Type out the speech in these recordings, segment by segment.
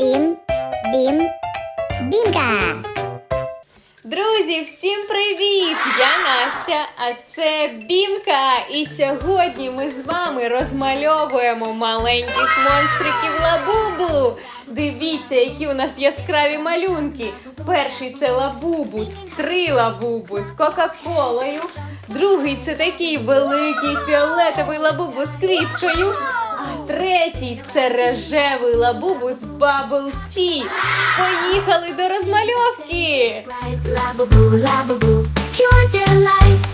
бім, бім, бімка. Друзі, всім привіт! Я Настя, а це Бімка. І сьогодні ми з вами розмальовуємо маленьких монстриків лабубу. Дивіться, які у нас яскраві малюнки. Перший це лабубу, три лабубу з Кока-Колою. Другий це такий великий фіолетовий лабубу з квіткою. Третій це рожевий лабубу з Bubble Tea. Поїхали до розмальовки! Right, lababoo, lababoo, pure delights.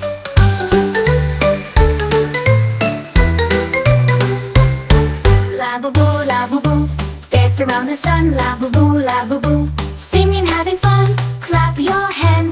Lababoo, lababoo, dance around the sun. Lababoo, lababoo, singing, having fun. Clap your hands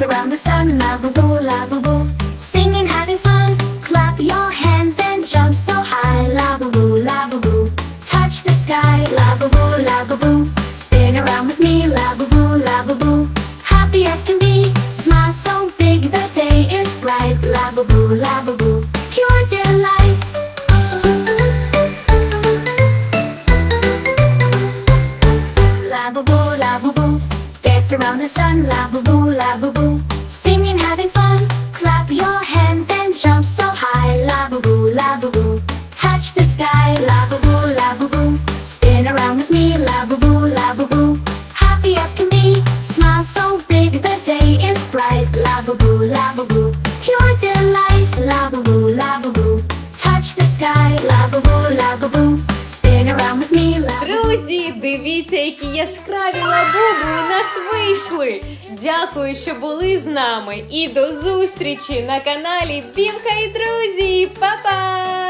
dance around the sun La boo boo, la boo boo Singing, having fun Clap your hands and jump so high La boo boo, la boo boo Touch the sky La boo boo, la boo boo Spin around with me La boo boo, la boo boo Happy as can be Smile so big the day is bright La boo boo, la boo boo Pure delight. La boo boo, la boo boo lights around the sun La boo boo, la boo boo Singing, having fun. Clap your hands and jump so high La boo boo, la boo boo Touch the sky, la boo boo Дивіться, які яскраві лабуби у нас вийшли. Дякую, що були з нами. І до зустрічі на каналі Бімка і друзі. Па-па!